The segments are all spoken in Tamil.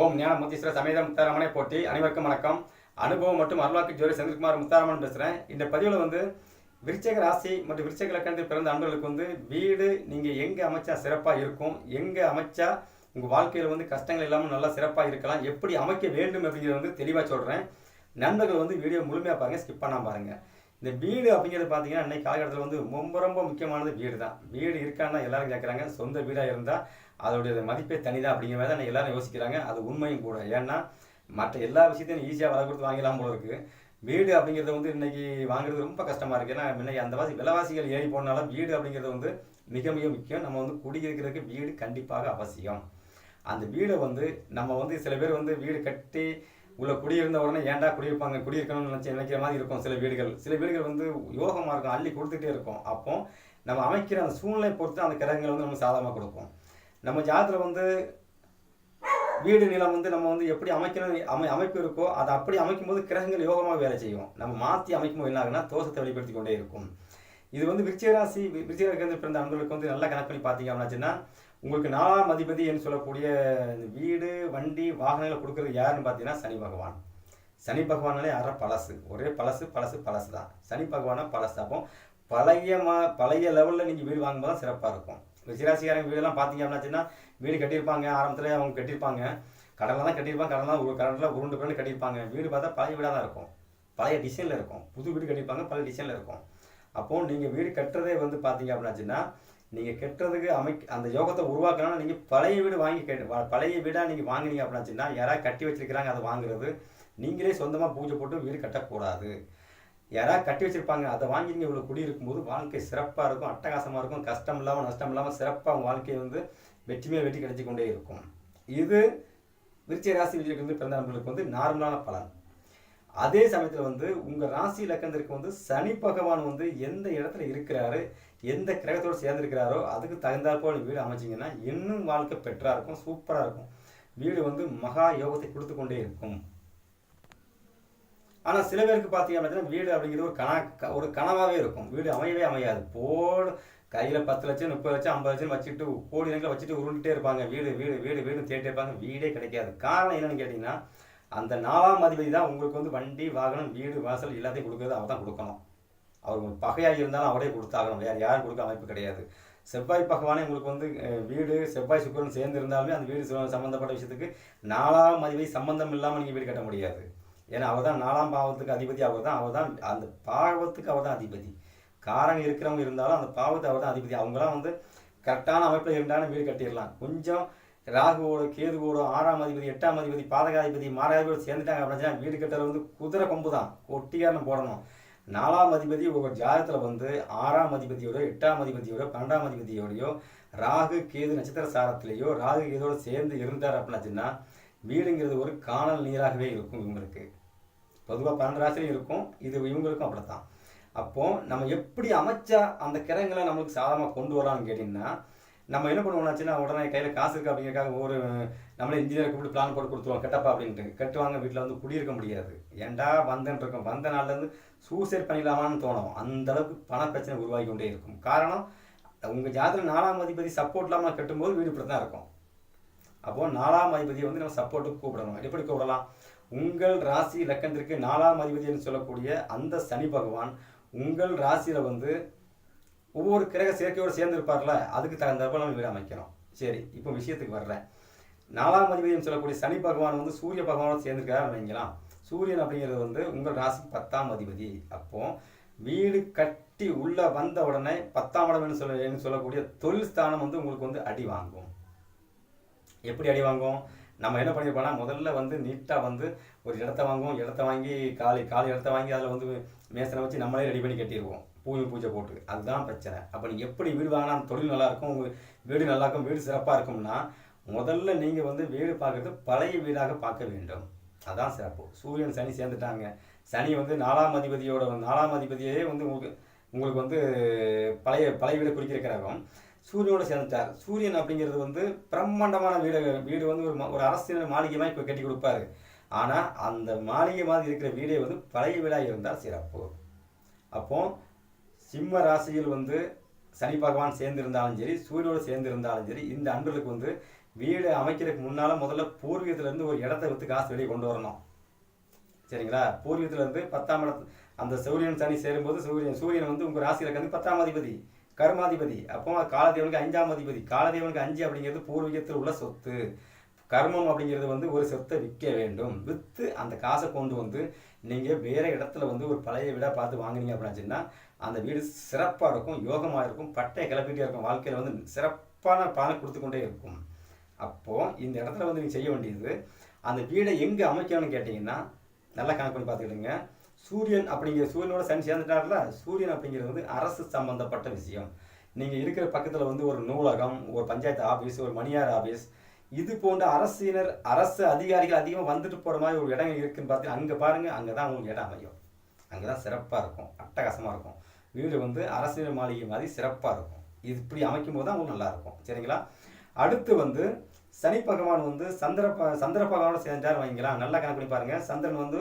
ஓம் ஞான முத்தீஸ்வர சமேத முத்தாரமனை போட்டி அனைவருக்கும் வணக்கம். அனுபவம் மற்றும் அருளாக்கு ஜோதி செந்தில்குமார் முத்தாரமன் பேசுகிறேன் இந்த பதிவில் வந்து விருச்சக ராசி மற்றும் விருச்சக லக்கணத்தில் பிறந்த அன்பர்களுக்கு வந்து வீடு நீங்கள் எங்கே அமைச்சா சிறப்பாக இருக்கும்? எங்கே அமைச்சா உங்கள் வாழ்க்கையில் வந்து கஷ்டங்கள் இல்லாமல் நல்லா சிறப்பாக இருக்கலாம்? எப்படி அமைக்க வேண்டும் அப்படிங்கிறத வந்து தெளிவாக சொல்கிறேன் நண்பர்கள் வந்து வீடியோ முழுமையாக பாருங்கள் ஸ்கிப் பண்ணாம பாருங்கள் இந்த வீடு அப்படிங்கிறது பார்த்தீங்கன்னா இன்றைக்கி காலகட்டத்தில் வந்து ரொம்ப ரொம்ப முக்கியமானது வீடு தான் வீடு இருக்கான்னு எல்லாரும் கேட்குறாங்க சொந்த வீடாக இருந்தால் அதோடைய மதிப்பே தனிதான் அப்படிங்கிற மாதிரி தான் எல்லாரும் யோசிக்கிறாங்க. அது உண்மையும் கூட. ஏன்னா மற்ற எல்லா விஷயத்தையும் ஈஸியாக விலை கொடுத்து வாங்கிடலாம் போல இருக்கு. வீடு அப்படிங்கிறது வந்து இன்னைக்கு வாங்குறது ரொம்ப கஷ்டமாக இருக்குது ஏன்னா இன்னைக்கு அந்த வாசி விலைவாசிகள் ஏறி போனாலும் வீடு அப்படிங்கிறது வந்து மிக மிக முக்கியம். நம்ம வந்து குடியிருக்கிறதுக்கு வீடு கண்டிப்பாக அவசியம். அந்த வீடை வந்து நம்ம வந்து சில பேர் வந்து வீடு கட்டி உள்ள குடியிருந்த உடனே ஏன்டா குடியிருப்பாங்க? குடியிருக்கணும்னு நினச்சி நினைக்கிற மாதிரி இருக்கும் சில வீடுகள். சில வீடுகள் வந்து யோகமாக இருக்கும். அள்ளி கொடுத்துட்டே இருக்கும். அப்போ நம்ம அமைக்கிற அந்த சூழ்நிலை பொறுத்து அந்த கிரகங்கள் வந்து நம்ம சாதகமாக கொடுப்போம். நம்ம ஜாதத்தில் வந்து வீடு நிலம் வந்து நம்ம வந்து எப்படி அமைக்கணும் அமை அமைப்பு இருக்கோ அதை அப்படி அமைக்கும்போது கிரகங்கள் யோகமாக வேலை செய்யும். நம்ம மாற்றி அமைக்கும்போது என்ன ஆகுனா தோஷத்தை வெளிப்படுத்தி கொண்டே இருக்கும். இது வந்து விருச்சிகராசி ராசி பிறந்த அன்பர்களுக்கு வந்து நல்லா கணக்கு பண்ணி பார்த்தீங்க அப்படின்னாச்சுன்னா உங்களுக்கு நாலாம் அதிபதி என்று சொல்லக்கூடிய இந்த வீடு வண்டி வாகனங்களை கொடுக்கறது யாருன்னு பார்த்தீங்கன்னா சனி பகவான். சனி பகவானாலே அற பழசு. ஒரே பழசு பழசு பழசு தான் சனி பகவானா பழசு. அப்போ பழைய மா பழைய லெவலில் நீங்கள் வீடு வாங்கும்போது தான் சிறப்பாக இருக்கும். சிராசிகாரங்க வீடெல்லாம் பார்த்தீங்க அப்படின்னாச்சுன்னா வீடு கட்டியிருப்பாங்க ஆரம்பத்தில் அவங்க கட்டியிருப்பாங்க. கடலில் தான் கட்டியிருப்பாங்க கடலில் தான் கடலில் உருண்டு பிறந்து கட்டியிருப்பாங்க. வீடு பார்த்தா பழைய வீடாக தான் இருக்கும். பழைய டிசைனில் இருக்கும். புது வீடு கட்டியிருப்பாங்க பழைய டிசைனில் இருக்கும். அப்போ நீங்கள் வீடு கட்டுறதே வந்து பார்த்தீங்க அப்படின்னாச்சுன்னா நீங்கள் கட்டுறதுக்கு அமைக்க அந்த யோகத்தை உருவாக்கணும்னா நீங்கள் பழைய வீடு வாங்கி கட்டு பழைய வீடாக நீங்கள் வாங்கினீங்க அப்படின்னாச்சுன்னா யாராவது கட்டி வச்சிருக்கிறாங்க அதை வாங்குறது நீங்களே சொந்தமாக பூஜை போட்டு வீடு கட்டக்கூடாது. யாராவது கட்டி வச்சிருப்பாங்க அதை வாங்கி நீங்கள் இவ்வளோ குடியிருக்கும்போது வாழ்க்கை சிறப்பாக இருக்கும் அட்டகாசமாக இருக்கும். கஷ்டம் இல்லாமல் நஷ்டம் இல்லாமல் சிறப்பாக வாழ்க்கையை வந்து வெற்றி வெட்டி வெற்றி கிடைச்சி கொண்டே இருக்கும். இது விருச்சிக ராசி விஜயக்கு பிறந்த நண்பர்களுக்கு வந்து நார்மலான பலன். அதே சமயத்தில் வந்து உங்கள் ராசி இலக்கணத்திற்கு வந்து சனி பகவான் வந்து எந்த இடத்துல இருக்கிறாரு எந்த கிரகத்தோடு சேர்ந்திருக்கிறாரோ அதுக்கு தகுந்தாற்போல் வீடு அமைச்சிங்கன்னா இன்னும் வாழ்க்கை பெற்றா இருக்கும் சூப்பராக இருக்கும். வீடு வந்து மகா யோகத்தை கொடுத்து கொண்டே இருக்கும். ஆனால் சில பேருக்கு பார்த்தீங்க அப்படின்னா வீடு அப்படிங்கிறது ஒரு கண ஒரு கனவாகவே இருக்கும். வீடு அமையவே அமையாது. போடு கையில் பத்து லட்சம் முப்பது லட்சம் ஐம்பது லட்சம் வச்சுட்டு கோடி கணக்கில் வச்சுட்டு உருண்டுட்டே இருப்பாங்க. வீடு வீடு வீடு வீடு தேடிட்டே இருப்பாங்க. வீடே கிடைக்காது. காரணம் என்னென்னு கேட்டிங்கன்னா அந்த நாலாம் அதிபதி தான் உங்களுக்கு வந்து வண்டி வாகனம் வீடு வாசல் எல்லாத்தையும் கொடுக்குறது அவர் தான் கொடுக்கணும். அவர் உங்களுக்கு பகையாக இருந்தாலும் அவரே கொடுத்தாகணும். வேறு யாரும் கொடுக்க அமைப்பு கிடையாது. செவ்வாய் பகவானே உங்களுக்கு வந்து வீடு செவ்வாய் சுக்கிரன் சேர்ந்து இருந்தாலுமே அந்த வீடு சம்மந்தப்பட்ட விஷயத்துக்கு நாலாம் அதிபதி சம்மந்தம் இல்லாமல் நீங்கள் வீடு கட்ட முடியாது. ஏன்னா அவர் தான் நாலாம் பாவத்துக்கு அதிபதி அவர் தான் அவர் தான் அந்த பாவத்துக்கு அவர் தான் அதிபதி. காரங்க இருக்கிறவங்க இருந்தாலும் அந்த பாவத்தை அவர் தான் அதிபதி. அவங்களாம் வந்து கரெக்டான அமைப்பில் இருந்தாலும் வீடு கட்டிடலாம். கொஞ்சம் ராகுவோட கேதுவோட ஆறாம் அதிபதி எட்டாம் அதிபதி பாதகாதிபதி மாராதிபதி சேர்ந்துட்டாங்க அப்படின்னா வீடு கட்டுறது வந்து குதிரை கொம்பு தான் ஒட்டியாரம் போடணும். நாலாம் அதிபதி ஒரு ஜாதகத்தில் வந்து ஆறாம் அதிபதியோட எட்டாம் அதிபதியோட பன்னெண்டாம் அதிபதியோடையோ ராகு கேது நட்சத்திர சாரத்திலேயோ ராகு கேதோட சேர்ந்து இருந்தார் அப்படின்னாச்சுன்னா வீடுங்கிறது ஒரு காணல் நீராகவே இருக்கும் இவங்களுக்கு. பொதுவாக பன்னெண்டு ராசிலையும் இருக்கும். இது இவங்களுக்கும் அப்படித்தான். அப்போது நம்ம எப்படி அமைச்சா அந்த கிரகங்களை நம்மளுக்கு சாதகமாக கொண்டு வரலாம்னு கேட்டிங்கன்னா நம்ம என்ன பண்ணுவோம்னாச்சுன்னா உடனே கையில் காசு இருக்குது அப்படிங்கிறக்காக ஒரு நம்மளே இன்ஜினியர் கூப்பிட்டு பிளான் போட்டு கொடுத்துருவோம் கட்டப்பா அப்படின்ட்டு. கட்டுவாங்க வீட்டில் வந்து குடியிருக்க முடியாது. ஏன்டா வந்தேன் இருக்கோம். வந்த நாள்லேருந்து சூசைட் பண்ணிடலாமான்னு தோணும். அந்த அளவுக்கு பண பிரச்சனை உருவாகி கொண்டே இருக்கும். காரணம் உங்கள் ஜாதகம் நாலாம் அதிபதி சப்போர்ட் இல்லாமல் கட்டும்போது வீடு இப்படி தான் இருக்கும். அப்போது நாலாம் அதிபதியை வந்து நம்ம சப்போர்ட்டுக்கு கூப்பிடணும். எப்படி கூப்பிடலாம்? உங்கள் ராசி லக்கணத்திற்கு நாலாம் அதிபதினு சொல்லக்கூடிய அந்த சனி பகவான் உங்கள் ராசியில் வந்து ஒவ்வொரு கிரக சேர்க்கையோடு சேர்ந்து இருப்பார்ல அதுக்கு தகுந்தாற்போல் நம்ம வீடு அமைக்கிறோம் சரி இப்போ விஷயத்துக்கு வர்றேன். நாலாம் அதிபதினு சொல்லக்கூடிய சனி பகவான் வந்து சூரிய பகவானோட சேர்ந்துருக்காரு வைங்களாம் சூரியன் அப்படிங்கிறது வந்து உங்கள் ராசிக்கு பத்தாம் அதிபதி. அப்போ வீடு கட்டி உள்ளே வந்த உடனே பத்தாம் இடம்னு சொல்ல சொல்லக்கூடிய தொழில் ஸ்தானம் வந்து உங்களுக்கு வந்து அடி வாங்கும். எப்படி அடி வாங்கும்? நம்ம என்ன பண்ணியிருப்போம்னா முதல்ல வந்து நீட்டாக வந்து ஒரு இடத்த வாங்குவோம் இடத்த வாங்கி காலி காலி இடத்த வாங்கி அதில் வந்து மேசனை வச்சு நம்மளே ரெடி பண்ணி கட்டிடுவோம் பூமி பூஜை போட்டு. அதுதான் பிரச்சனை. அப்போ நீங்கள் எப்படி வீடு வாங்கினா அந்த தொழில் நல்லாயிருக்கும் உங்கள் வீடு நல்லாயிருக்கும் வீடு சிறப்பாக இருக்கும்னா முதல்ல நீங்கள் வந்து வீடு பார்க்குறது பழைய வீடாக பார்க்க வேண்டும். அதான் சிறப்பு. சூரியன் சனி சேர்ந்துட்டாங்க. சனி வந்து நாலாம் அதிபதியோட நாலாம் அதிபதியே வந்து உங்களுக்கு உங்களுக்கு வந்து பழைய பழைய வீடை குறிக்கிற கிரகம். சூரியனோட சேர்ந்துட்டார். சூரியன் அப்படிங்கிறது வந்து பிரம்மாண்டமான வீடு வீடு வந்து ஒரு ஒரு அரசியல் மாளிகை மாதிரி கட்டி கொடுப்பாரு. ஆனால் அந்த மாளிகை மாதிரி இருக்கிற வீடே வந்து பழைய வீடாக இருந்தால் சிறப்பு. அப்போ சிம்ம ராசியில் வந்து சனி பகவான் சேர்ந்திருந்தாலும் சரி சூரியனோடு சேர்ந்திருந்தாலும் சரி இந்த அன்பர்களுக்கு வந்து வீடு அமைக்கிறதுக்கு முன்னால் முதல்ல பூர்வீகத்துலேருந்து ஒரு இடத்த விற்று காசு வெளியே கொண்டு வரணும். சரிங்களா? பூர்வீகத்துலேருந்து பத்தாம் இடத்து அந்த சூரியன் சனி சேரும்போது சூரியன் சூரியன் வந்து உங்கள் ராசியில் இருக்கிறது பத்தாம் அதிபதி. கர்மாதிபதி. அப்போ காலதேவனுக்கு அஞ்சாம் அதிபதி. காலதேவனுக்கு அஞ்சு அப்படிங்கிறது பூர்வீகத்தில் உள்ள சொத்து. கர்மம் அப்படிங்கிறது வந்து ஒரு சொத்தை விற்க வேண்டும். விற்று அந்த காசை கொண்டு வந்து நீங்கள் வேறு இடத்துல வந்து ஒரு பழைய வீடாக பார்த்து வாங்குனீங்க அப்படின்னா அந்த வீடு சிறப்பாக இருக்கும் யோகமாக இருக்கும் பட்டையை கிளப்பிட்டே இருக்கும். வாழ்க்கையில் வந்து சிறப்பான பலனை கொடுத்து கொண்டே இருக்கும். அப்போது இந்த இடத்துல வந்து நீங்கள் செய்ய வேண்டியது அந்த வீடை எங்கே அமைக்கணும்னு கேட்டிங்கன்னா நல்லா கணக்கு பண்ணி பார்த்துக்கிடுங்க. சூரியன் அப்படிங்கிற சூரியனோட சன் சேர்ந்துட்டார்ல சூரியன் அப்படிங்கிறது வந்து அரசு சம்பந்தப்பட்ட விஷயம். நீங்கள் இருக்கிற பக்கத்தில் வந்து ஒரு நூலகம் ஒரு பஞ்சாயத்து ஆஃபீஸ் ஒரு மணியார் ஆஃபீஸ் இது போன்ற அரசினர் அரசு அதிகாரிகள் அதிகமாக வந்துட்டு போகிற மாதிரி ஒரு இடங்கள் இருக்குதுன்னு பார்த்து அங்கே பாருங்கள் அங்கே தான் உங்களுக்கு இடம் அமையும். அங்கே தான் சிறப்பாக இருக்கும் அட்டகாசமாக இருக்கும். வீடு வந்து அரசியல் மாளிகை மாதிரி சிறப்பாக இருக்கும். இது இப்படி அமைக்கும் போது தான் உங்களுக்கு நல்லாயிருக்கும் சரிங்களா? அடுத்து வந்து சனி பகவான் வந்து சந்திர சந்திர பகவானோட சேர்ந்தார் வைங்களா நல்லா கணக்கு பண்ணி பாருங்கள் சந்திரன் வந்து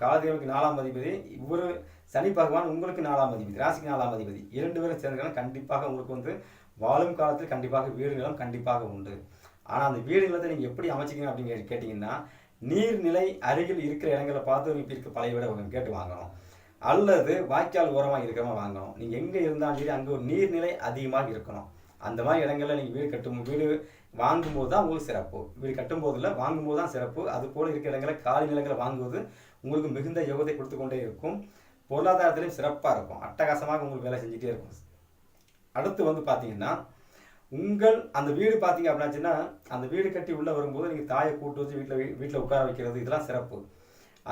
காலதேவனுக்கு நாலாம் அதிபதி ஒரு சனி பகவான் உங்களுக்கு நாலாம் அதிபதி ராசிக்கு நாலாம் அதிபதி. இரண்டு பேரும் சேர்ந்தாலும் கண்டிப்பாக உங்களுக்கு வந்து வாழும் காலத்தில் கண்டிப்பாக வீடு நிலம் கண்டிப்பாக உண்டு. ஆனால் அந்த வீடு நிலத்தை நீங்கள் எப்படி அமைச்சிக்கணும் அப்படின்னு கேட்டு- கேட்டிங்கன்னா நீர்நிலை அருகில் இருக்கிற இடங்களை பார்த்து இருக்க பழைய வீட கேட்டு வாங்கணும். அல்லது வாய்க்கால் ஓரமாக இருக்கிற மாதிரி வாங்கணும். நீங்கள் எங்கே இருந்தாலும் சரி அங்கே ஒரு நீர்நிலை அதிகமாக இருக்கணும். அந்த மாதிரி இடங்களில் நீங்கள் வீடு கட்டும் வீடு வாங்கும்போது தான் உங்களுக்கு சிறப்பு. வீடு கட்டும்போது இல்லை வாங்கும்போது தான் சிறப்பு. அது போல் இருக்கிற இடங்களை காலி நிலங்களை வாங்குவது உங்களுக்கு மிகுந்த யோகத்தை கொடுத்து கொண்டே இருக்கும். பொருளாதாரத்திலையும் சிறப்பாக இருக்கும். அட்டகாசமாக உங்களுக்கு வேலை செஞ்சுட்டே இருக்கும். அடுத்து வந்து பார்த்தீங்கன்னா உங்கள் அந்த வீடு பார்த்தீங்க அப்படின்னாச்சுன்னா அந்த வீடு கட்டி உள்ளே வரும்போது நீங்கள் தாயை கூட்டு வச்சு வீட்டில் வீட்டில் உட்கார வைக்கிறது இதெல்லாம் சிறப்பு.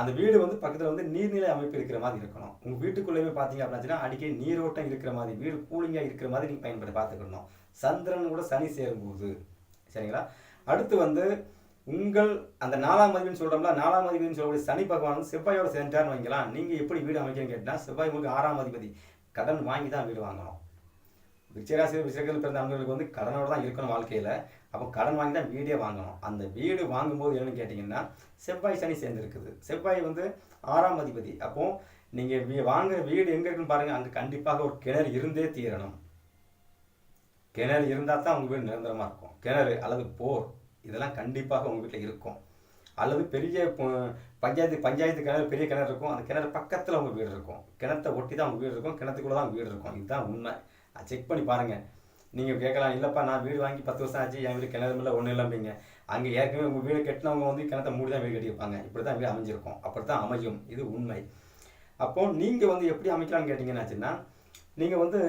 அந்த வீடு வந்து பக்கத்தில் வந்து நீர்நிலை அமைப்பு இருக்கிற மாதிரி இருக்கணும். உங்கள் வீட்டுக்குள்ளேயுமே பார்த்தீங்க அப்படின்னா அடிக்கடி நீரோட்டம் இருக்கிற மாதிரி வீடு கூலிங்காக இருக்கிற மாதிரி நீங்கள் பயன்படுத்தி பார்த்துக்கணும். சந்திரன் கூட சனி சேரும்போது. சரிங்களா? அடுத்து வந்து உங்கள் அந்த நாலாம் அதிபதினு சொல்கிறோம்ல நாலாம் அதிபதினு சொல்லக்கூடிய சனி பகவான் வந்து செவ்வாயோட சேர்ந்தார்னு வைக்கலாம் நீங்கள் எப்படி வீடு அமைக்கிறீங்கன்னு கேட்டால் செவ்வாய் உங்களுக்கு ஆறாம் அதிபதி. கடன் வாங்கி தான் வீடு வாங்கணும். விச்சராசி விசைகள் பிறந்த அவங்களுக்கு வந்து கடனோட தான் இருக்கணும் வாழ்க்கையில். அப்போ கடன் வாங்கி தான் வீடே வாங்கணும். அந்த வீடு வாங்கும்போது என்னன்னு கேட்டிங்கன்னா செவ்வாய் சனி சேர்ந்துருக்குது. செவ்வாய் வந்து ஆறாம் அதிபதி. அப்போ நீங்கள் வீ வாங்குற வீடு எங்கே இருக்குன்னு பாருங்கள் அங்கே கண்டிப்பாக ஒரு கிணறு இருந்தே தீரணும். கிணறு இருந்தால் தான் உங்கள் வீடு நிரந்தரமாக இருக்கும். கிணறு அல்லது போர். இதெல்லாம் கண்டிப்பாக உங்கள் வீட்டில் இருக்கும். அல்லது பெரிய பஞ்சாயத்து பஞ்சாயத்து கிணறு பெரிய கிணறு இருக்கும். அந்த கிணறு பக்கத்தில் உங்கள் வீடு இருக்கும். கிணத்தை ஒட்டி தான் உங்கள் வீடு இருக்கும். கிணத்துக்குள்ளே தான் வீடு இருக்கும். இதுதான் உண்மை. அதை செக் பண்ணி பாருங்கள் நீங்கள் கேட்கலாம் இல்லைப்பா நான் வீடு வாங்கி பத்து வருஷம் ஆச்சு. என் வீடு கிணறு இல்லை ஒன்றும் இல்லைம்பீங்க அங்கே ஏற்கனவே உங்கள் வீடு கட்டினவங்க வந்து கிணத்தை மூடி தான் வீடு கட்டியிருப்பாங்க. இப்படி தான் வீடு அமைஞ்சிருக்கும். அப்படி தான் அமையும். இது உண்மை. அப்போது நீங்கள் வந்து எப்படி அமைக்கலாம்னு கேட்டிங்கன்னாச்சுன்னா நீங்கள் வந்து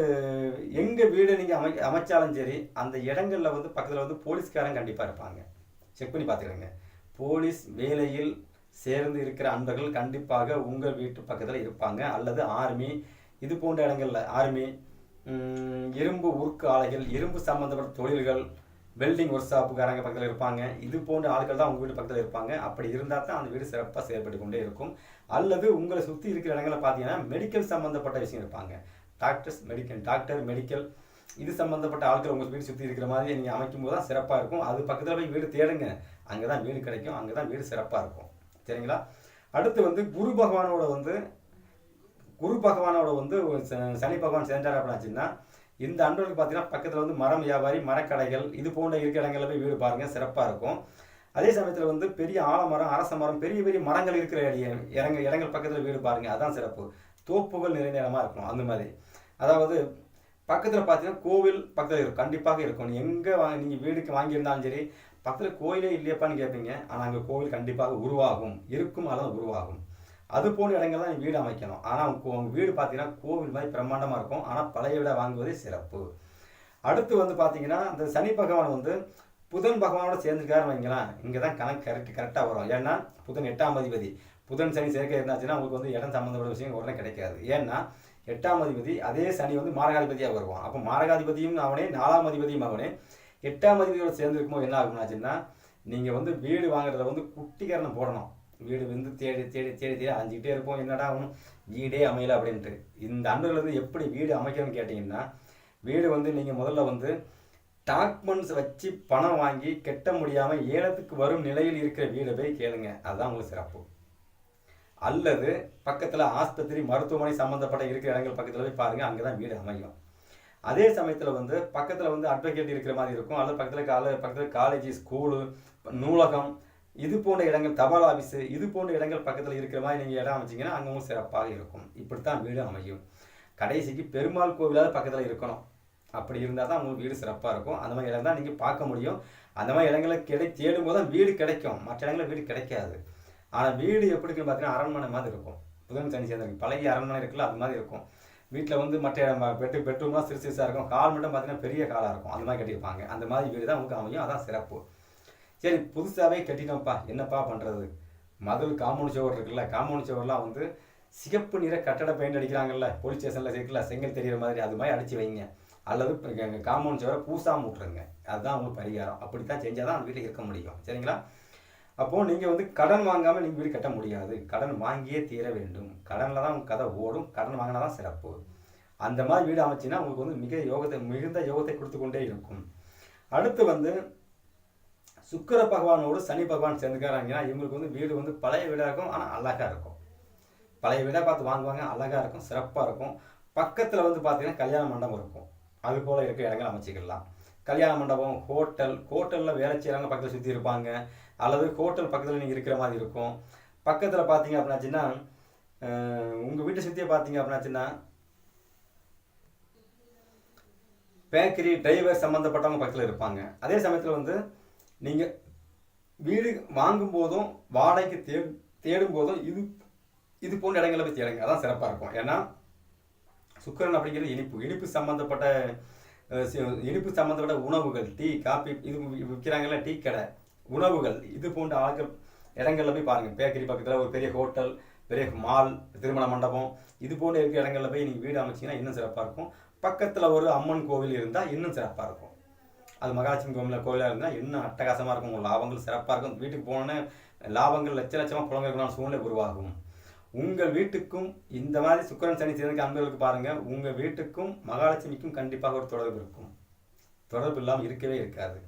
எங்கள் வீடு நீங்கள் அமை அமைச்சாலும் சரி அந்த இடங்களில் வந்து பக்கத்தில் வந்து போலீஸ்காரங்க கண்டிப்பாக இருப்பாங்க. செக் பண்ணி பார்த்துக்கிறேங்க போலீஸ் வேலையில் சேர்ந்து இருக்கிற அன்பர்கள் கண்டிப்பாக உங்கள் வீட்டு பக்கத்தில் இருப்பாங்க. அல்லது ஆர்மி இது போன்ற இடங்களில் ஆர்மி இரும்பு உருக்கு ஆலைகள் இரும்பு சம்மந்தப்பட்ட தொழில்கள் வெல்டிங் ஒர்க் ஷாப்புக்காரங்க பக்கத்தில் இருப்பாங்க. இது போன்ற ஆட்கள் தான் உங்கள் வீட்டு பக்கத்தில் இருப்பாங்க. அப்படி இருந்தால் தான் அந்த வீடு சிறப்பாக செயல்பட்டு கொண்டே இருக்கும். அல்லது உங்களை சுற்றி இருக்கிற இடங்களை பார்த்தீங்கன்னா மெடிக்கல் சம்மந்தப்பட்ட விஷயம் இருப்பாங்க. டாக்டர்ஸ் மெடிக்கல் டாக்டர் மெடிக்கல் இது சம்மந்தப்பட்ட ஆட்கள் உங்கள் வீடு சுற்றி இருக்கிற மாதிரி நீங்கள் அமைக்கும் போது தான் சிறப்பாக இருக்கும். அது பக்கத்தில் போய் வீடு தேடுங்க. அங்கே தான் வீடு கிடைக்கும். அங்கே தான் வீடு சிறப்பாக இருக்கும். சரிங்களா? அடுத்து வந்து குரு பகவானோட வந்து குரு பகவானோட வந்து ச- சனி பகவான் சேர்ந்தார் அப்படின்னாச்சுன்னா இந்த அன்றோருக்கு பார்த்தீங்கன்னா பக்கத்தில் வந்து மரம் வியாபாரி மரக்கடைகள் இது போன்ற இருக்கிற இடங்களில் போய் வீடு பாருங்கள் சிறப்பாக இருக்கும். அதே சமயத்தில் வந்து பெரிய ஆலமரம் அரச மரம் பெரிய பெரிய மரங்கள் இருக்கிற இடங்கள் இடங்கள் பக்கத்தில் வீடு பாருங்கள் அதான் சிறப்பு. தோப்புகள் நிறைய நேரமாக இருக்கணும் அந்த மாதிரி. அதாவது பக்கத்தில் பார்த்தீங்கன்னா கோவில் பக்கத்தில் இருக்கும். கண்டிப்பாக இருக்கும். எங்கே வாங்க நீங்கள் வீடுக்கு வாங்கியிருந்தாலும் சரி பக்கத்தில் கோயிலே இல்லையப்பான்னு கேட்பீங்க ஆனால் அங்கே கோவில் கண்டிப்பாக உருவாகும். இருக்கும் அளவு உருவாகும். அது போன்ற இடங்கள் தான் வீடு அமைக்கணும். ஆனால் உங்கள் வீடு பார்த்தீங்கன்னா கோவில் மாதிரி பிரம்மாண்டமாக இருக்கும். ஆனால் பழைய விட வாங்குவதே சிறப்பு. அடுத்து வந்து பார்த்தீங்கன்னா அந்த சனி பகவான் வந்து புதன் பகவானோட சேர்ந்துருக்காரு வைங்களேன். இங்கே தான் கணக்கு கரெக்ட் கரெக்டாக வரும். ஏன்னா புதன் எட்டாம் அதிபதி. புதன் சனி சேர்க்கை இருந்தாச்சுன்னா உங்களுக்கு வந்து இடம் சம்மந்தப்பட்ட விஷயம் உடனே கிடைக்காது. ஏன்னா எட்டாம் அதிபதி அதே சனி வந்து மாரகாதிபதியாக வருவான். அப்போ மாரகாதிபதியும் அவனே நாலாம் அதிபதியும் அவனே. எட்டாம் அதிபதியோடு சேர்ந்துருக்கும்போது என்ன ஆகும்னாச்சுன்னா நீங்கள் வந்து வீடு வாங்குறதுல வந்து குட்டிக்கரணம் போடணும். வீடு வந்து தேடி தேடி தேடி தேடி அஞ்சுக்கிட்டே இருப்போம். என்னடா ஆகணும்? வீடே அமையல அப்படின்ட்டு. இந்த அன்பர்கள் எப்படி வீடு அமைக்கணும்னு கேட்டிங்கன்னா வீடு வந்து நீங்கள் முதல்ல வந்து டாக்குமெண்ட்ஸ் வச்சு பணம் வாங்கி கட்ட முடியாமல் ஏலத்துக்கு வரும் நிலையில் இருக்கிற வீடை போய் கேளுங்க. அதுதான் உங்களுக்கு சிறப்பு. அல்லது பக்கத்தில் ஆஸ்பத்திரி மருத்துவமனை சம்மந்தப்பட்ட இருக்கிற இடங்கள் பக்கத்தில் போய் பாருங்கள் அங்கே தான் வீடு அமையும். அதே சமயத்தில் வந்து பக்கத்தில் வந்து அட்வொகேட் இருக்கிற மாதிரி இருக்கும். அல்லது பக்கத்தில் கால பக்கத்தில் காலேஜ் ஸ்கூலு நூலகம் இது போன்ற இடங்கள் தபால் ஆஃபீஸு இது போன்ற இடங்கள் பக்கத்தில் இருக்கிற மாதிரி நீங்கள் இடம் அமைச்சிங்கன்னா அங்கேவும் சிறப்பாக இருக்கும். இப்படித்தான் வீடு அமையும். கடைசிக்கு பெருமாள் கோவிலாவது பக்கத்தில் இருக்கணும். அப்படி இருந்தால் தான் உங்களுக்கு வீடு சிறப்பாக இருக்கும். அந்த மாதிரி இடம் தான் நீங்கள் பார்க்க முடியும். அந்த மாதிரி இடங்களை கிடை தேடும் போது தான் வீடு கிடைக்கும். மற்ற இடங்களில் வீடு கிடைக்காது. ஆனால் வீடு எப்படி இருக்குன்னு பார்த்தீங்கன்னா அரண்மனை மாதிரி இருக்கும். புதன் சனி சேர்ந்து பழைய அரண்மனை இருக்குல்ல அது மாதிரி இருக்கும். வீட்டில் வந்து மற்ற இடம் பெட்டு பெட்ரூம்லாம் சிறு சிறுசாக இருக்கும். கால் மட்டும் பார்த்தீங்கன்னா பெரிய காலாக இருக்கும். அந்த மாதிரி கட்டியிருப்பாங்க. அந்த மாதிரி வீடு தான் உங்களுக்கு அமையும். அதான் சிறப்பு. சரி புதுசாகவே கட்டிட்டோம்ப்பா. என்னப்பா பண்ணுறது மதுள் காம்பவுண்ட் சுவர் இருக்குல்ல காம்பவுண்ட் சுவர்லாம் வந்து சிகப்பு நிற கட்டட பெயிண்ட் அடிக்கிறாங்கல்ல போலீஸ் ஸ்டேஷனில் இருக்குல்ல செங்கல் தெரியிற மாதிரி அது மாதிரி அடித்து வைங்க. அல்லது காம்பவுண்ட் சுவரை பூசாமல் விட்ருங்க அதுதான் உங்களுக்கு பரிகாரம். அப்படி தான் செஞ்சால் தான் அந்த வீட்டில் இருக்க முடியும். சரிங்களா? அப்போது நீங்கள் வந்து கடன் வாங்காமல் நீங்கள் வீடு கட்ட முடியாது. கடன் வாங்கியே தீர வேண்டும். கடனில் தான் உங்கள் கதை ஓடும். கடன் வாங்கினா தான் சிறப்பு. அந்த மாதிரி வீடு அமைச்சின்னா உங்களுக்கு வந்து மிக யோகத்தை மிகுந்த யோகத்தை கொடுத்து கொண்டே இருக்கும். அடுத்து வந்து சுக்கிர பகவானோடு சனி பகவான் சேர்ந்துக்கிறாங்கன்னா இவங்களுக்கு வந்து வீடு வந்து பழைய வீடாக இருக்கும். ஆனால் அழகாக இருக்கும். பழைய வீடாக பார்த்து வாங்குவாங்க. அழகாக இருக்கும். சிறப்பாக இருக்கும். பக்கத்தில் வந்து பார்த்தீங்கன்னா கல்யாண மண்டபம் இருக்கும். அது போல் இருக்கிற இடங்கள் அமைச்சிக்கலாம். கல்யாண மண்டபம் ஹோட்டல் ஹோட்டலில் வேலை செய்கிறவங்க பக்கத்தில் சுற்றி இருப்பாங்க. அல்லது ஹோட்டல் பக்கத்தில் நீங்கள் இருக்கிற மாதிரி இருக்கும். பக்கத்தில் பார்த்தீங்க அப்படின்னாச்சுன்னா உங்கள் வீட்டை சுற்றியே பார்த்தீங்க அப்படின்னாச்சுன்னா பேக்கரி டிரைவர் சம்மந்தப்பட்டவங்க பக்கத்தில் இருப்பாங்க. அதே சமயத்தில் வந்து நீங்கள் வீடு வாங்கும் போதும் வாடகைக்கு தே தேடும் போதும் இது இது போன்ற இடங்களை போய் தேடுங்க. அதான் சிறப்பாக இருக்கும். ஏன்னா சுக்கரன் அப்படிங்கிறது இனிப்பு. இனிப்பு சம்மந்தப்பட்ட இனிப்பு சம்மந்தப்பட்ட உணவுகள் டீ காபி இது விற்கிறாங்கல்ல டீ கடை. உணவுகள் இது போன்ற ஆட்கள் இடங்களில் போய் பாருங்கள் பேக்கரி பக்கத்தில் ஒரு பெரிய ஹோட்டல் பெரிய மால் திருமண மண்டபம் இது போன்ற இருக்கிற இடங்களில் போய் நீங்கள் வீடு அமைச்சிங்கன்னா இன்னும் சிறப்பாக இருக்கும். பக்கத்தில் ஒரு அம்மன் கோவில் இருந்தால் இன்னும் சிறப்பாக இருக்கும். அது மகாலட்சுமி கோவில் கோவிலாக இருந்தால் இன்னும் அட்டகாசமாக இருக்கும். உங்கள் லாபங்கள் சிறப்பாக இருக்கும். வீட்டுக்கு போனோன்னே லாபங்கள் லட்ச லட்சமாக புலங்கக்கூடிய சூழ்நிலை உருவாகும். உங்கள் வீட்டுக்கும் இந்த மாதிரி சுக்கிரன் சனி சேர்ந்த அன்பர்களுக்கு பாருங்கள் உங்கள் வீட்டுக்கும் மகாலட்சுமிக்கும் கண்டிப்பாக ஒரு தொடர்பு இருக்கும். தொடர்பு இல்லாமல் இருக்கவே இருக்காது.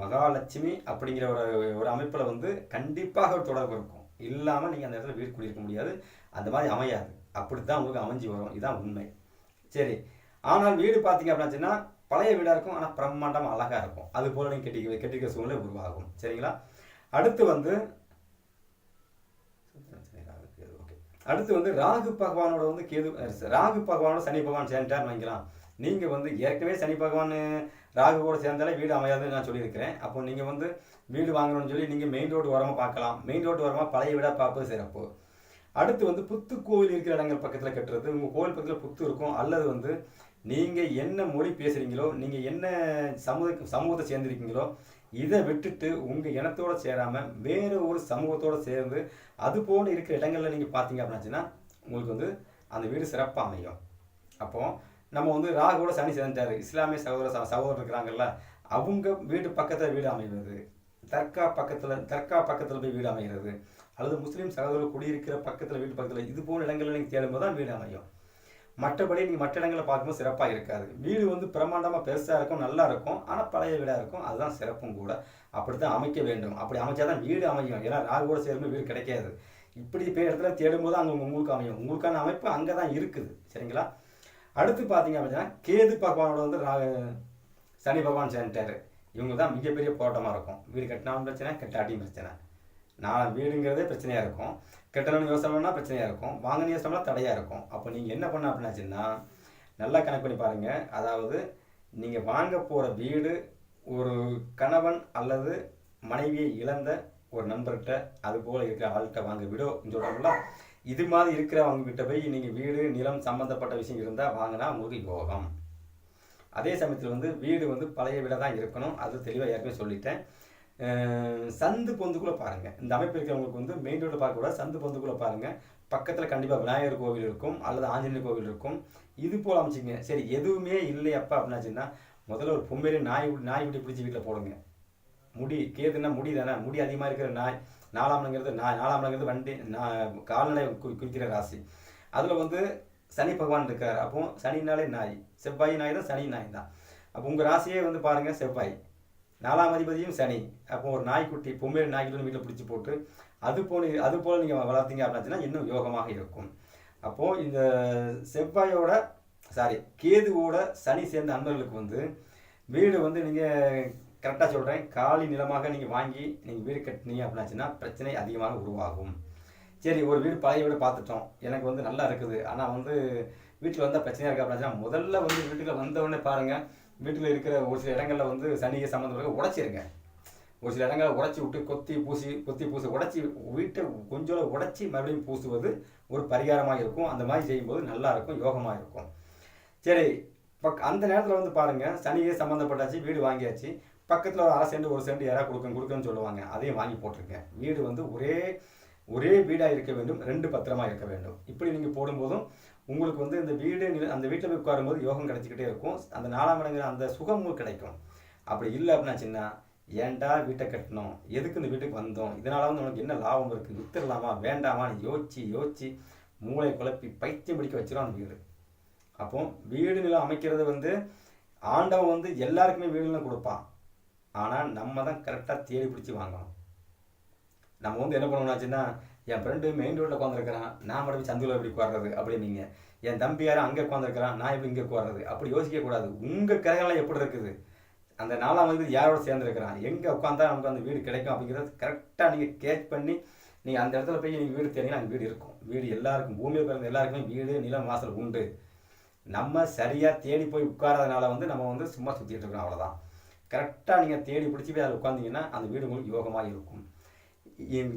மகாலட்சுமி அப்படிங்கிற ஒரு ஒரு அமைப்பில் வந்து கண்டிப்பாக ஒரு தொடர்பு இருக்கும். இல்லாமல் நீங்கள் அந்த இடத்துல வீடு குடியிருக்க முடியாது. அந்த மாதிரி அமையாது. அப்படி தான் உங்களுக்கு அமைஞ்சு வரும். இதுதான் உண்மை. சரி. ஆனால் வீடு பார்த்தீங்க அப்படின்னா பழைய வீடாக இருக்கும். ஆனால் பிரம்மாண்டம் அழகாக இருக்கும். அது போல் நீங்கள் கெட்டிக்க கெட்டிக்கிற சூழ்நிலை உருவாகும். சரிங்களா? அடுத்து வந்து ஓகே அடுத்து வந்து ராகு பகவானோட வந்து கேது ராகு பகவானோட சனி பகவான் சேர்ந்துட்டார்னு வைக்கலாம் நீங்கள் வந்து ஏற்கனவே சனி பகவான் ராகு கூட சேர்ந்தாலே வீடு அமையாதுன்னு நான் சொல்லியிருக்கிறேன். அப்போ நீங்கள் வந்து வீடு வாங்கணும்னு சொல்லி நீங்கள் மெயின் ரோடு ஓரமாக பார்க்கலாம். மெயின் ரோடு ஓரமாக பழைய வீடாக பார்ப்பது சிறப்பு. அடுத்து வந்து புத்து கோவில் இருக்கிற இடங்கள் பக்கத்தில் கட்டுறது. உங்கள் கோவில் பக்கத்தில் புத்து இருக்கும். அல்லது வந்து நீங்கள் என்ன மொழி பேசுகிறீங்களோ நீங்கள் என்ன சமூக சமூகத்தை சேர்ந்துருக்கீங்களோ இதை விட்டுட்டு உங்கள் இனத்தோடு சேராமல் வேறு ஒரு சமூகத்தோடு சேர்ந்து அது போன்று இருக்கிற இடங்களில் நீங்கள் பார்த்தீங்க அப்படின்னாச்சுன்னா உங்களுக்கு வந்து அந்த வீடு சிறப்பாக அமையும். அப்போது நம்ம வந்து ராகுவோட சனி சேர்ந்துட்டாரு இஸ்லாமிய சகோதர ச- சகோதரர் இருக்கிறாங்கல்ல அவங்க வீடு பக்கத்தில் வீடு அமைவது தர்கா பக்கத்தில் தர்கா பக்கத்தில் போய் வீடு அமைகிறது. அல்லது முஸ்லீம் சகோதரர் குடியிருக்கிற பக்கத்தில் வீட்டு பக்கத்தில் இது போன்ற இடங்களில் நீங்கள் தேடும்போது தான் வீடு அமையும். மற்றபடி நீங்கள் மற்ற இடங்களை பார்க்கும்போது சிறப்பாக இருக்காது. வீடு வந்து பிரம்மாண்டமாக பெருசாக இருக்கும் நல்லா இருக்கும். ஆனால் பழைய வீடாக இருக்கும். அதுதான் சிறப்பும் கூட. அப்படி தான் அமைக்க வேண்டும். அப்படி அமைச்சா தான் வீடு அமையும். ஏன்னா ராகுவோட சேரும்போது வீடு கிடைக்காது. இப்படி போய் இடத்துல தேடும்போது அங்கே உங்களுக்கு அமையும். உங்களுக்கான அமைப்பு அங்கே தான் இருக்குது. சரிங்களா? அடுத்து பார்த்தீங்க அப்படின்னா கேது பகவானோட வந்து ரா- சனி பகவான் சேர்ந்துட்டாரு. இவங்க தான் மிகப்பெரிய போராட்டமாக இருக்கும். வீடு கட்டினாலும் பிரச்சனை கட்டாட்டியும் பிரச்சனை. நான் வீடுங்கிறதே பிரச்சனையாக இருக்கும். கட்டணும்னு யோசனைனா பிரச்சனையாக இருக்கும். வாங்கின யோசனை தடையாக இருக்கும். அப்போ நீங்கள் என்ன பண்ண அப்படின்னாச்சுன்னா நல்லா கணக்கு பண்ணி பாருங்கள் அதாவது நீங்கள் வாங்க போகிற வீடு ஒரு கணவன் அல்லது மனைவியை இழந்த ஒரு நண்பர்கிட்ட அது போல் இருக்கிற ஆள்கிட்ட வாங்க வீடோ சொல்கிறாங்களா இது மாதிரி இருக்கிறவங்க கிட்ட போய் நீங்கள் வீடு நிலம் சம்மந்தப்பட்ட விஷயம் இருந்தால் வாங்கினா உங்களுக்கு யோகம் அதே சமயத்தில் வந்து வீடு வந்து பழைய வீடாக தான் இருக்கணும். அது தெளிவாக ஏற்கனவே சொல்லிட்டேன். சந்து பொந்துக்குள்ளே பாருங்கள் இந்த அமைப்பு இருக்கிறவங்களுக்கு வந்து மெயின் ரோட்டில் பார்க்கக்கூடாது சந்து பொந்துக்குள்ளே பாருங்கள் பக்கத்தில் கண்டிப்பாக விநாயகர் கோவில் இருக்கும் அல்லது ஆஞ்சநேயர் கோவில் இருக்கும். இது போல் அமைச்சிங்க சரி எதுவுமே இல்லை அப்பா அப்படின்னாச்சுன்னா முதல்ல ஒரு பொம்மேரி நாய் நாய் விட்டு பிடிச்சி வீட்டில் போடுங்க. முடி கேதுன்னா முடி தானே? முடி அதிகமாக இருக்கிற நாய். நாலாம் இடங்கிறது நாய் நாலாம் இடங்கிறது வண்டி நான் கால்நிலை குறிக்கிற ராசி. அதில் வந்து சனி பகவான் இருக்கார். அப்போ சனினாலே நாய். செவ்வாய் நாய் தான் சனி நாய் தான். அப்போ உங்கள் ராசியே வந்து பாருங்கள் செவ்வாய். நாலாம் அதிபதியும் சனி. அப்போ ஒரு நாய்க்குட்டி பொம்மேரி நாய்க்குட்டி வீட்டில் பிடிச்சி போட்டு அது போல அது போல் நீங்கள் வளர்த்தீங்க அப்படின்னா இன்னும் யோகமாக இருக்கும். அப்போது இந்த செவ்வாயோட சாரி கேதுவோட சனி சேர்ந்த அன்பர்களுக்கு வந்து வீடு வந்து நீங்கள் கரெக்டாக சொல்கிறேன் காலி நிலமாக நீங்கள் வாங்கி நீங்கள் வீடு கட்டினீங்க அப்படின்னாச்சுன்னா பிரச்சனை அதிகமாக உருவாகும். சரி ஒரு வீடு பழைய வீடு பார்த்துட்டோம். எனக்கு வந்து நல்லா இருக்குது. ஆனால் வந்து வீட்டில் வந்தால் பிரச்சனையாக இருக்கா அப்படின்னா முதல்ல வந்து வீட்டுக்கு வந்தவுடனே பாருங்கள் வீட்டில் இருக்கிற ஒரு சில இடங்களில் வந்து சனிகை சம்மந்தப்பட்ட உடைச்சிருங்க. ஒரு சில இடங்களை உடச்சி விட்டு கொத்தி பூசி கொத்தி பூசி உடச்சி வீட்டை கொஞ்சம் உடச்சி மறுபடியும் பூசுவது ஒரு பரிகாரமாக இருக்கும். அந்த மாதிரி செய்யும்போது நல்லா இருக்கும் யோகமாக இருக்கும். சரி பக் அந்த நேரத்தில் வந்து பாருங்கள் சனியே சம்மந்தப்பட்டாச்சு வீடு வாங்கியாச்சு. பக்கத்தில் ஒரு அரை சென்ட் ஒரு சென்ட் யாராவது கொடுக்கணும் கொடுக்கன்னு சொல்லுவாங்க. அதையும் வாங்கி போட்டிருக்கேன். வீடு வந்து ஒரே ஒரே வீடாக இருக்க வேண்டும் ரெண்டு பத்திரமா இருக்க வேண்டும். இப்படி நீங்கள் போடும்போதும் உங்களுக்கு வந்து இந்த வீடு நில- அந்த வீட்டில் போய் உட்காரும்போது யோகம் கிடைச்சிக்கிட்டே இருக்கும். அந்த நாலாம் இடங்கிற அந்த சுகமும் கிடைக்கும். அப்படி இல்லை அப்படின்னா சின்ன ஏன்டா வீட்டை கட்டணும் எதுக்கு இந்த வீட்டுக்கு வந்தோம்? இதனால வந்து உனக்கு என்ன லாபம் இருக்குது வித்துடலாமா? வேண்டாமான்னு யோசிச்சு யோசிச்சு மூளை குழப்பி பைத்தியம் பிடிக்க வச்சிடும் அந்த வீடு. அப்போ வீடு நிலம் அமைக்கிறது வந்து ஆண்டவன் வந்து எல்லாருக்குமே வீடுலாம் கொடுப்பான். ஆனால் நம்ம தான் கரெக்டாக தேடி பிடிச்சி வாங்கணும். நம்ம வந்து என்ன பண்ணணும்னாச்சுன்னா என் ஃப்ரெண்டு மெயின் ரோட்டில் உட்காந்துருக்கிறான் நான் மட்டும் சந்தில் எப்படி உட்கார்றது அப்படின்னீங்க. என் தம்பி யாரும் அங்கே உட்காந்துருக்கிறான் நான் இப்போ இங்கே உட்கார்றது? அப்படி யோசிக்கக்கூடாது உங்கள் கிரகம்லாம் எப்படி இருக்குது? அந்த நாலாம் வந்து யாரோட சேர்ந்துருக்கிறான்? எங்கே உட்காந்தா நமக்கு அந்த வீடு கிடைக்கும் அப்படிங்கிறது கரெக்டாக நீங்கள் கேட்ச் பண்ணி நீங்கள் அந்த இடத்துல போய் நீங்கள் வீடு தேடிங்கன்னா அங்கே வீடு இருக்கும். வீடு எல்லாருக்கும் பூமியில் பிறந்த எல்லாருக்குமே வீடு நிலம் வாசல் உண்டு. நம்ம சரியாக தேடி போய் உட்காரதுனால வந்து நம்ம வந்து சும்மா சுற்றிட்டு இருக்கோம் அவ்வளோதான் கரெக்டாக நீங்கள் தேடி பிடிச்சி போய் அதில் உட்காந்தீங்கன்னா அந்த வீடு உங்களுக்கு யோகமாக இருக்கும்.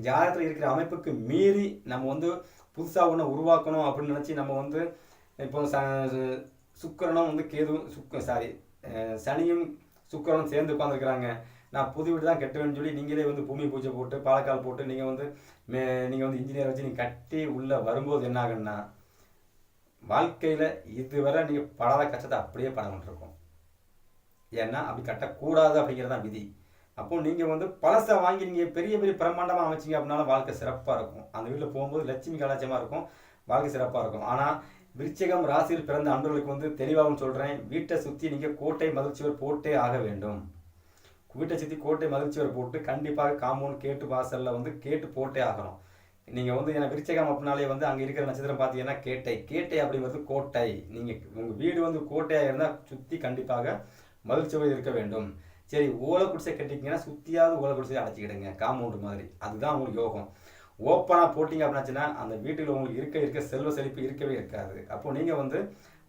ஜாதகத்தில் இருக்கிற அமைப்புக்கு மீறி நம்ம வந்து புதுசாக ஒன்று உருவாக்கணும் அப்படின்னு நினச்சி நம்ம வந்து இப்போ ச சுக்கிரனும் வந்து கேது சுக்க சாரி சனியும் சுக்கரனும் சேர்ந்து உட்காந்துருக்குறாங்க நான் புது வீடு தான் கட்டுவேன்னு சொல்லி நீங்களே வந்து பூமி பூஜை போட்டு பாலக்கால் போட்டு நீங்கள் வந்து மே நீங்கள் வந்து இன்ஜினியர் வச்சு நீங்கள் கட்டி உள்ளே வரும்போது என்ன ஆகுன்னா வாழ்க்கையில் இதுவரை நீங்கள் படாத கஷ்டத்தை அப்படியே படம் கொண்டிருக்கும் ஏன்னா அப்படி கட்டக்கூடாது அப்படிங்கிறது தான் விதி. அப்போ நீங்கள் வந்து பழசை வாங்கி நீங்கள் பெரிய பெரிய பிரம்மாண்டமாக அமைச்சிங்க அப்படின்னாலும் வாழ்க்கை சிறப்பாக இருக்கும். அந்த வீட்டில் போகும்போது லட்சுமி கலாச்சமாக இருக்கும். வாழ்க்கை சிறப்பாக இருக்கும். ஆனால் விருச்சிகம் ராசியில் பிறந்த அன்பர்களுக்கு வந்து தெளிவாகவும் சொல்கிறேன் வீட்டை சுற்றி நீங்கள் கோட்டை மகிழ்ச்சிவர் போட்டே ஆக வேண்டும். வீட்டை சுற்றி கோட்டை மகிழ்ச்சிவர் போட்டு கண்டிப்பாக காம்பவுண்ட் கேட்டு வாசலில் வந்து கேட்டு போட்டே ஆகணும். நீங்கள் வந்து ஏன்னா விருச்சகம் அப்படின்னாலே வந்து அங்கே இருக்கிற நட்சத்திரம் பார்த்தீங்கன்னா கேட்டை. கேட்டை அப்படிங்கிறது கோட்டை. நீங்கள் உங்கள் வீடு வந்து கோட்டையாக இருந்தால் சுற்றி கண்டிப்பாக மகிழ்ச்சியோடு இருக்க வேண்டும். சரி ஓலை குடிசை கட்டிக்கிங்கன்னா சுற்றியாவது ஓலை குடிசை அடைச்சிக்கிடுங்க. காம்பவுண்டு மாதிரி. அதுதான் உங்களுக்கு யோகம். ஓப்பனாக போட்டிங்க அப்படின்னாச்சுன்னா அந்த வீட்டில் உங்களுக்கு இருக்க இருக்க செல்வ செழிப்பு இருக்கவே இருக்காது. அப்போது நீங்கள் வந்து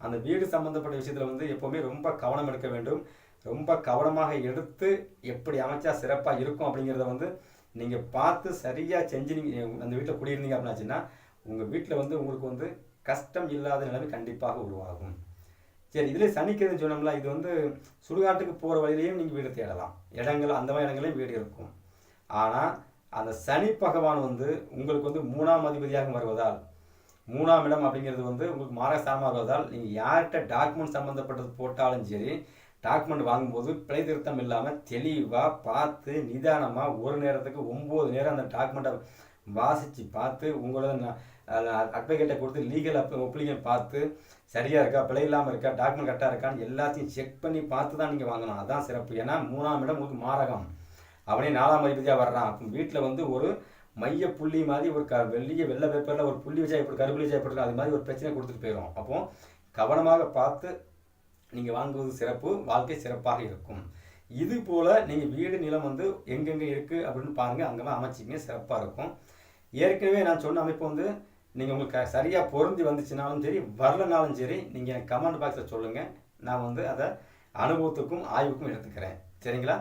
அந்த வீடு சம்மந்தப்பட்ட விஷயத்தில் வந்து எப்போவுமே ரொம்ப கவனம் எடுக்க வேண்டும். ரொம்ப கவனமாக எடுத்து எப்படி அமைச்சா சிறப்பாக இருக்கும் அப்படிங்கிறத வந்து நீங்கள் பார்த்து சரியாக செஞ்சு நீங்கள் அந்த வீட்டில் குடியிருந்தீங்க அப்படின்னாச்சுன்னா உங்கள் வீட்டில் வந்து உங்களுக்கு வந்து கஷ்டம் இல்லாத நிலைமை கண்டிப்பாக உருவாகும். சரி இதில் சனிக்கிழமை சொன்னோம்ல இது வந்து சுடுகாட்டுக்கு போகிற வழியிலையும் நீங்கள் வீடு தேடலாம். இடங்கள் அந்த மாதிரி இடங்களையும் வீடு இருக்கும். ஆனால் அந்த சனி பகவான் வந்து உங்களுக்கு வந்து மூணாம் அதிபதியாக வருவதால் மூணாம் இடம் அப்படிங்கிறது வந்து உங்களுக்கு மாரஸ்தானமாக வருவதால் நீங்கள் யார்கிட்ட டாக்குமெண்ட் சம்மந்தப்பட்டது போட்டாலும் சரி டாக்குமெண்ட் வாங்கும்போது பிழை திருத்தம் இல்லாமல் தெளிவாக பார்த்து நிதானமாக ஒரு நேரத்துக்கு ஒம்பது நேரம் அந்த டாக்குமெண்ட்டை வாசித்து பார்த்து உங்களோட அட்வொகேட்டை கொடுத்து லீகல் அப் ஒப்ளிகன் பார்த்து சரியாக இருக்கா? பிழை இல்லாமல் இருக்கா? டாக்குமெண்ட் கரெக்டாக இருக்கான்னு எல்லாத்தையும் செக் பண்ணி பார்த்து தான் நீங்கள் வாங்கணும். அதுதான் சிறப்பு. ஏன்னா மூணாம் இடம் உங்களுக்கு மாரகம். அவனே நாலாம் அதிபதியாக வர்றான். அப்போ வீட்டில் வந்து ஒரு மைய புள்ளி மாதிரி ஒரு க வெள்ளிய வெள்ளை பேப்பரில் ஒரு புள்ளி வச்சா எப்படி கருப்புள்ளி வச்சா எப்படி அது மாதிரி ஒரு பிரச்சனை கொடுத்துட்டு போயிடும் அப்போ கவனமாக பார்த்து நீங்கள் வாங்குவது சிறப்பு வாழ்க்கை சிறப்பாக இருக்கும். இது போல் நீங்கள் வீடு நிலம் வந்து எங்கெங்கே இருக்குது அப்படின்னு பாருங்கள் அங்கே அமைச்சிங்க சிறப்பாக இருக்கும். ஏற்கனவே நான் சொன்ன அமைப்பு வந்து நீங்கள் உங்களுக்கு சரியாக பொருந்தி வந்துச்சுனாலும் சரி வரலனாலும் சரி நீங்கள் எனக்கு கமெண்ட் பாக்ஸில் சொல்லுங்கள் நான் வந்து அதை அனுபவத்துக்கும் ஆய்வுக்கும் எடுத்துக்கிறேன். சரிங்களா?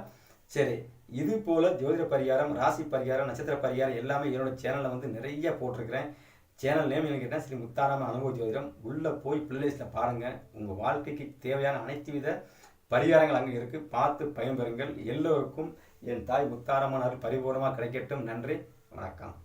சரி. இது போல் ஜோதிட பரிகாரம் ராசி பரிகாரம் நட்சத்திர பரிகாரம் எல்லாமே என்னோட சேனலில் வந்து நிறைய போட்டிருக்கிறேன். சேனல் நேம் எனக்கு கேட்டால் ஸ்ரீ முத்தாராம அனுபவ ஜோதிடம். உள்ளே போய் பிளேலிஸ்ட்டில் பாருங்கள் உங்கள் வாழ்க்கைக்கு தேவையான அனைத்து வித பரிகாரங்கள் அங்கே இருக்குது பார்த்து பயன்பெறுங்கள். எல்லோருக்கும் என் தாய் முத்தாரம்மன் அருள் பரிபூர்ணமாக கிடைக்கட்டும். நன்றி. வணக்கம்.